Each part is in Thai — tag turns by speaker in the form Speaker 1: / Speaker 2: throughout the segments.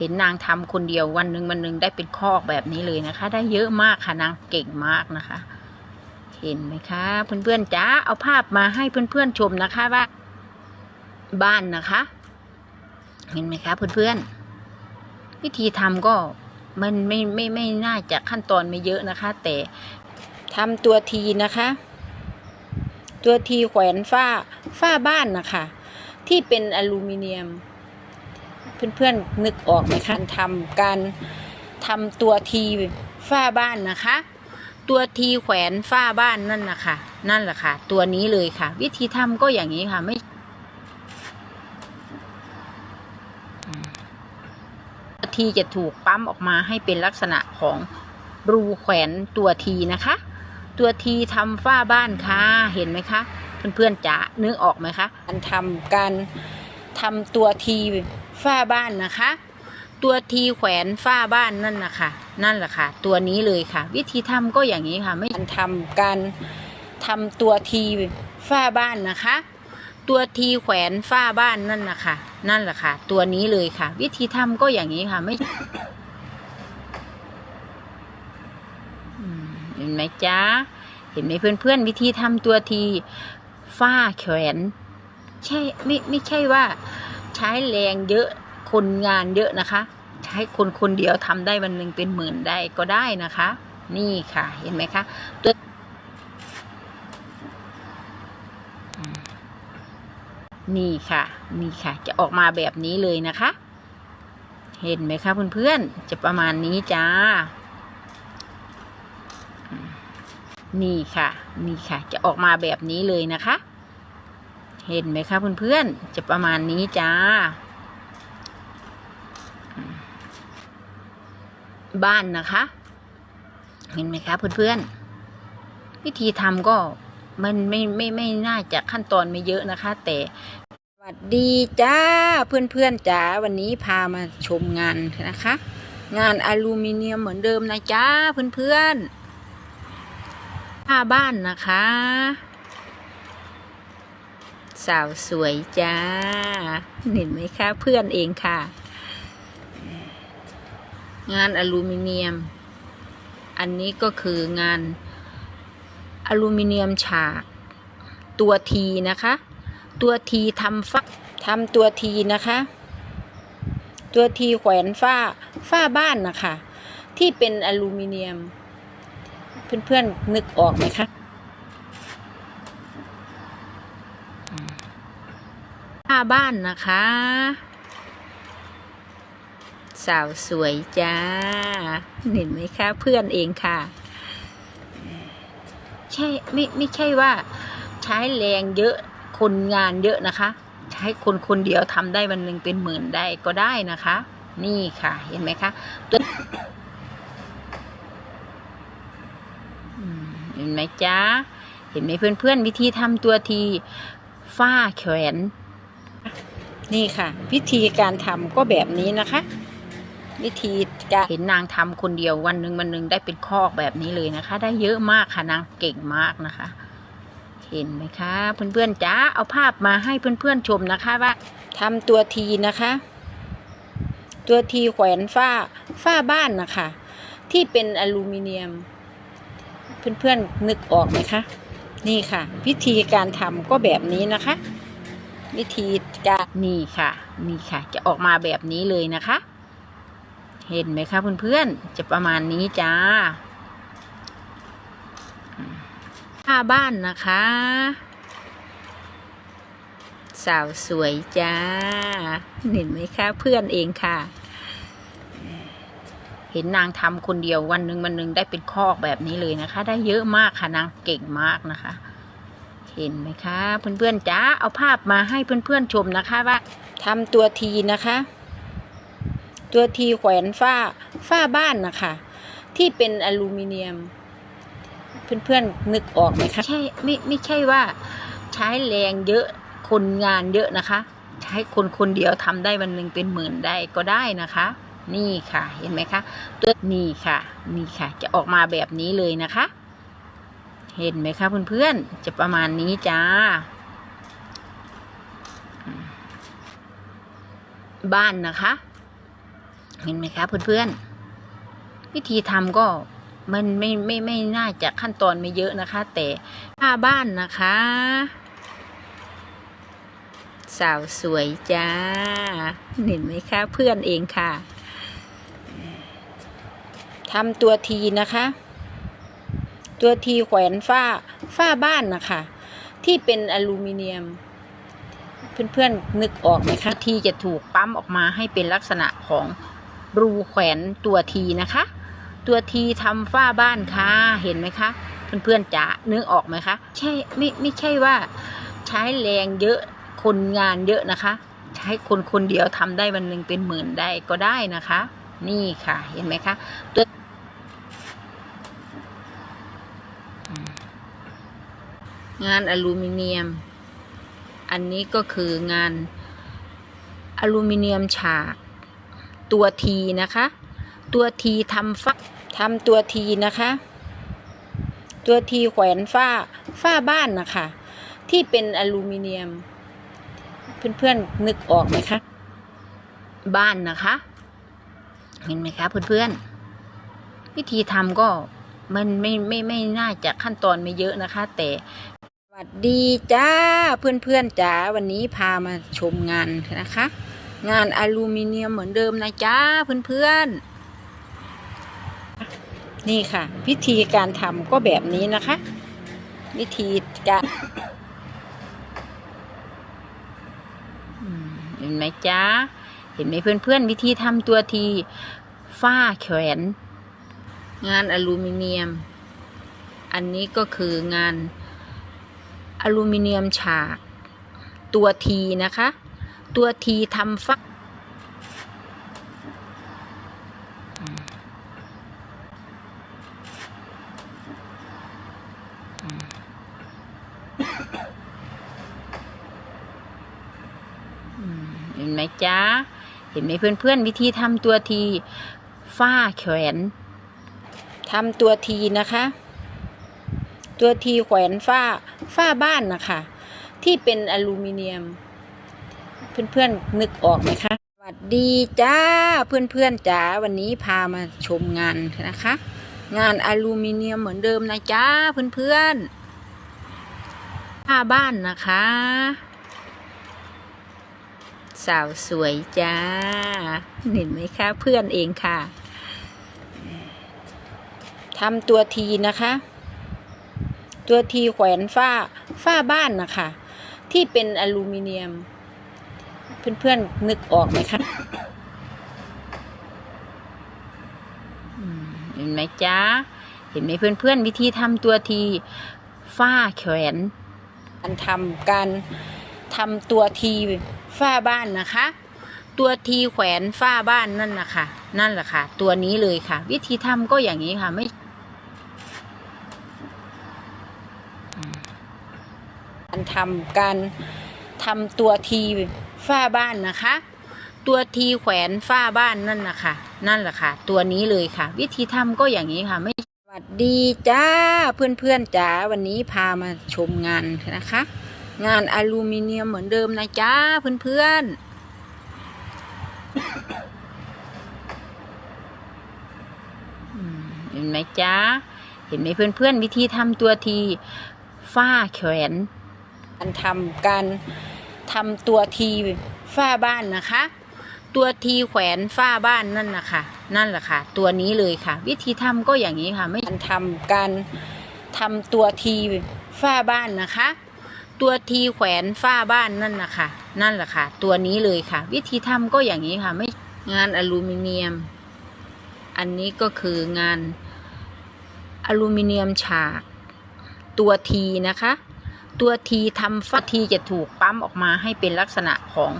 Speaker 1: เห็นนางทำคนเดียววันหนึ่งวันหนึ่งได้เป็นคอกแบบนี้เลยนะคะ ได้เยอะมากค่ะนางเก่งมากนะคะ เห็นไหมคะ เพื่อนๆจ้าเอาภาพมาให้เพื่อนๆชมนะคะว่า บ้านนะคะ เห็นไหมคะเพื่อนๆวิธีทำก็มันไม่ไม่ไม่น่าจะขั้นตอนไม่เยอะนะคะ แต่ทำตัวทีนะคะ ตัวทีแขวนฝ้าฝ้าบ้านนะคะ ที่เป็นอลูมิเนียม เพื่อนๆนึกออกไหมคะทำการทำตัวทีฝ้าบ้านนะคะ ตัวทีแขวนฝ้าบ้านนั่นนะคะนั่นแหละค่ะ ตัวนี้เลยค่ะ วิธีทำก็อย่างนี้ค่ะไม่ทีจะถูกปั๊มออกมาให้เป็นลักษณะของรูแขวนตัวทีนะคะ ตัวทีทำฝ้าบ้านค่ะเห็นไหมคะ เพื่อนๆจะนึกออกไหมคะการทำการทำตัวที ฝ้าบ้านนะคะ ตัวทีแขวนฝ้าบ้านนั่นนะคะนั่นแหละค่ะ ตัวนี้เลยค่ะ วิธีทำก็อย่างนี้ค่ะ ไม่การทำการทำตัวทีฝ้าบ้านนะคะ ตัวทีแขวนฝ้าบ้านนั่นนะคะนั่นแหละค่ะ ตัวนี้เลยค่ะ วิธีทำก็อย่างนี้ค่ะไม่เห็นไหมจ๊ะเห็นไหมเพื่อนๆ วิธีทำตัวทีฝ้าแขวน ใช่ไม่ไม่ใช่ว่า ใช้แรงเยอะคนงานเยอะนะคะ ใช้คนคนเดียวทำได้วันหนึ่งเป็นหมื่นได้ก็ได้นะคะ นี่ค่ะเห็นไหมคะตัวนี่ค่ะ นี่ค่ะ จะออกมาแบบนี้เลยนะคะ เห็นไหมคะเพื่อนๆ จะประมาณนี้จ้า นี่ค่ะ นี่ค่ะ จะออกมาแบบนี้เลยนะคะ เห็นไหมคะเพื่อนๆ จะประมาณนี้จ้า บ้านนะคะ เห็นไหมคะเพื่อนๆ วิธีทำก็มันไม่ไม่ไม่น่าจะขั้นตอนไม่เยอะนะคะ แต่สวัสดีจ้าเพื่อนๆจ้าวันนี้พามาชมงานนะคะ งานอลูมิเนียมเหมือนเดิมนะจ้าเพื่อนๆผ้าบ้านนะคะ สาวสวยจ้า เห็นไหมคะเพื่อนเองค่ะ งานอลูมิเนียม อันนี้ก็คืองานอลูมิเนียมฉากตัวทีนะคะ ตัวทีทำฟักทำตัวทีนะคะ ตัวทีแขวนฝ้าฝ้าบ้านนะคะ ที่เป็นอลูมิเนียม เพื่อนๆนึกออกไหมคะ ฝ้าบ้านนะคะ สาวสวยจ้า เห็นไหมคะเพื่อนเองค่ะ ใช่ไม่ไม่ใช่ว่าใช้แรงเยอะคนงานเยอะนะคะ ใช้คนคนเดียวทำได้วันหนึ่งเป็นหมื่นได้ก็ได้นะคะ นี่ค่ะ เห็นไหมคะตัวเห็นไหมจ้าเห็นไหมเพื่อนๆวิธีทำตัวทีฝ้าแขวน นี่ค่ะวิธีการทำก็แบบนี้นะคะ วิธีการเห็นนางทำคนเดียววันหนึ่งวันหนึ่งได้เป็นคอกแบบนี้เลยนะคะ ได้เยอะมากค่ะนางเก่งมากนะคะ เห็นไหมคะ เพื่อนๆจ้าเอาภาพมาให้เพื่อนๆชมนะคะว่าทำตัวทีนะคะ ตัวทีแขวนฝ้าฝ้าบ้านนะคะ ที่เป็นอลูมิเนียม เพื่อนๆนึกออกไหมคะ นี่ค่ะวิธีการทำก็แบบนี้นะคะ วิธีการนี่ค่ะ นี่ค่ะ จะออกมาแบบนี้เลยนะคะ เห็นไหมคะเพื่อนๆจะประมาณนี้จ้าผ้าบ้านนะคะ สาวสวยจ้า เห็นไหมคะเพื่อนเองค่ะ เห็นนางทำคนเดียววันหนึ่งวันหนึ่งได้เป็นคอกแบบนี้เลยนะคะ ได้เยอะมากค่ะนางเก่งมากนะคะ เห็นไหมคะเพื่อนๆจ้าเอาภาพมาให้เพื่อนๆชมนะคะว่าทำตัวทีนะคะ ตัวทีแขวนฝ้าฝ้าบ้านนะคะ ที่เป็นอลูมิเนียม เพื่อนๆนึกออกไหมคะใช่ไม่ไม่ใช่ว่าใช้แรงเยอะคนงานเยอะนะคะ ใช้คนคนเดียวทำได้วันหนึ่งเป็นหมื่นได้ก็ได้นะคะนี่ค่ะ เห็นไหมคะ ตัวนี่ค่ะ นี่ค่ะ จะออกมาแบบนี้เลยนะคะ เห็นไหมคะเพื่อนๆ จะประมาณนี้จ้า บ้านนะคะ เห็นไหมคะเพื่อนๆ วิธีทำก็มันไม่ไม่ไม่น่าจะขั้นตอนไม่เยอะนะคะ แต่ผ้าบ้านนะคะ สาวสวยจ้า เห็นไหมคะเพื่อนเองค่ะทำตัวทีนะคะ ตัวทีแขวนฝ้าฝ้าบ้านนะคะที่เป็นอลูมิเนียม เพื่อนๆนึกออกไหมคะที่จะถูกปั๊มออกมาให้เป็นลักษณะของรูแขวนตัวทีนะคะ ตัวทีทำฝ้าบ้านค่ะเห็นไหมคะ เพื่อนๆจ๋านึกออกไหมคะ ใช่ไม่ไม่ใช่ว่าใช้แรงเยอะคนงานเยอะนะคะ ใช้คนคนเดียวทำได้วันหนึ่งเป็นหมื่นได้ก็ได้นะคะ นี่ค่ะเห็นไหมคะตัวอืม งานอลูมิเนียม อันนี้ก็คืองานอลูมิเนียมฉากตัวทีนะคะ ตัวทีทำฟ้าทำตัวทีนะคะ ตัวทีแขวนฝ้าฝ้าบ้านนะคะ ที่เป็นอลูมิเนียม เพื่อนๆนึกออกไหมคะ บ้านนะคะ เห็นไหมคะเพื่อนๆวิธีทำก็มันไม่ไม่ไม่น่าจะขั้นตอนไม่เยอะนะคะ แต่ สวัสดีจ้าเพื่อนๆจ๋าวันนี้พามาชมงานนะคะ งานอลูมิเนียมเหมือนเดิมนะจ้าเพื่อนๆ นี่ค่ะ วิธีการทำก็แบบนี้นะคะ วิธีการเห็นไหมจ้าเห็นไหมเพื่อนๆ วิธีทำตัวทีฝ้าแขวนงานอลูมิเนียม อันนี้ก็คืองาน อลูมิเนียมฉาก ตัวทีนะคะ ตัวทีทำฟักเห็นไหมจ๊ะ เห็นไหมเพื่อนๆ วิธีทำตัวทีฝ้าแขวนทำตัวทีนะคะ ตัวทีแขวนฝ้าฝ้าบ้านนะคะ ที่เป็นอลูมิเนียม เพื่อนๆนึกออกไหมคะสวัสดีจ้าเพื่อนๆจ๋าวันนี้พามาชมงานนะคะ งานอลูมิเนียมเหมือนเดิมนะจ้าเพื่อนๆผ้าบ้านนะคะ สาวสวยจ้าเห็นไหมคะเพื่อนเองค่ะทำตัวทีนะคะ ตัวทีแขวนฝ้าฝ้าบ้านนะคะ ที่เป็นอลูมิเนียม เพื่อนๆนึกออกไหมคะเห็นไหมจ๊ะ เห็นไหมเพื่อนๆ วิธีทำตัวทีฝ้าแขวนการทำการทำตัวทีฝ้าบ้านนะคะ ตัวทีแขวนฝ้าบ้านนั่นนะคะนั่นแหละค่ะ ตัวนี้เลยค่ะ วิธีทำก็อย่างนี้ค่ะไม่ การ ทำการทำตัวทีฝ้าบ้านนะคะ ตัวทีแขวนฝ้าบ้านนั่นนะคะนั่นแหละค่ะ ตัวนี้เลยค่ะ วิธีทำก็อย่างนี้ค่ะ ไม่สวัสดีจ้าเพื่อนๆจ๋าวันนี้พามาชมงานนะคะ งานอลูมิเนียมเหมือนเดิมนะจ้าเพื่อนๆอืมเห็นไหมจ้า เห็นไหมเพื่อนๆ วิธีทำตัวทีฝ้าแขวน การทำการทำตัวทีฝ้าบ้านนะคะ ตัวทีแขวนฝ้าบ้านนั่นนะคะนั่นแหละค่ะ ตัวนี้เลยค่ะ วิธีทำก็อย่างนี้ค่ะ ไม่การทำการทำตัวทีฝ้าบ้านนะคะ ตัวทีแขวนฝ้าบ้านนั่นนะคะนั่นแหละค่ะ ตัวนี้เลยค่ะ วิธีทำก็อย่างนี้ค่ะไม่งานอลูมิเนียม อันนี้ก็คืองานอลูมิเนียมฉากตัวทีนะคะ ตัวทีทำฟ้าทีจะถูกปั๊มออกมาให้เป็นลักษณะของ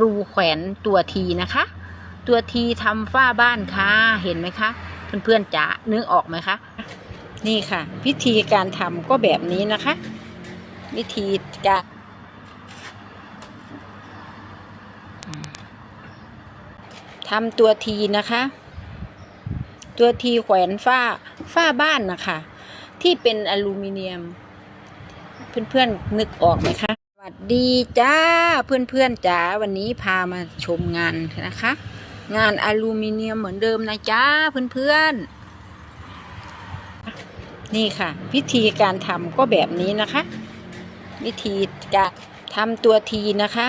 Speaker 1: รูแขวนตัวทีนะคะ ตัวทีทำฝ้าบ้านค่ะเห็นไหมคะ เพื่อนๆจ๋านึกออกไหมคะ นี่ค่ะวิธีการทำก็แบบนี้นะคะ วิธีการทำตัวทีนะคะ ตัวทีแขวนฝ้าฝ้าบ้านนะคะ ที่เป็นอลูมิเนียม เพื่อนๆนึกออกไหมคะสวัสดีจ้าเพื่อนๆจ๋าวันนี้พามาชมงานนะคะ งานอลูมิเนียมเหมือนเดิมนะจ๊ะเพื่อนๆนี่ค่ะ วิธีการทำก็แบบนี้นะคะ วิธีการทำตัวทีนะคะ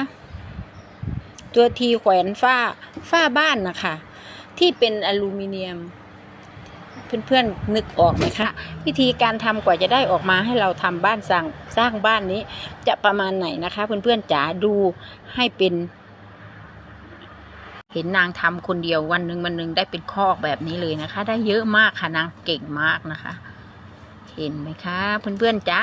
Speaker 1: ตัวทีแขวนฝ้าฝ้าบ้านนะคะ ที่เป็นอลูมิเนียม เพื่อนๆนึกออกไหมคะวิธีการทำกว่าจะได้ออกมาให้เราทำบ้านสร้างสร้างบ้านนี้ จะประมาณไหนนะคะ เพื่อนๆจ๋าดูให้เป็น เห็นนางทำคนเดียววันหนึ่งวันหนึ่งได้เป็นคอกแบบนี้เลยนะคะ ได้เยอะมากค่ะนางเก่งมากนะคะ เห็นไหมคะ เพื่อนๆจ๋า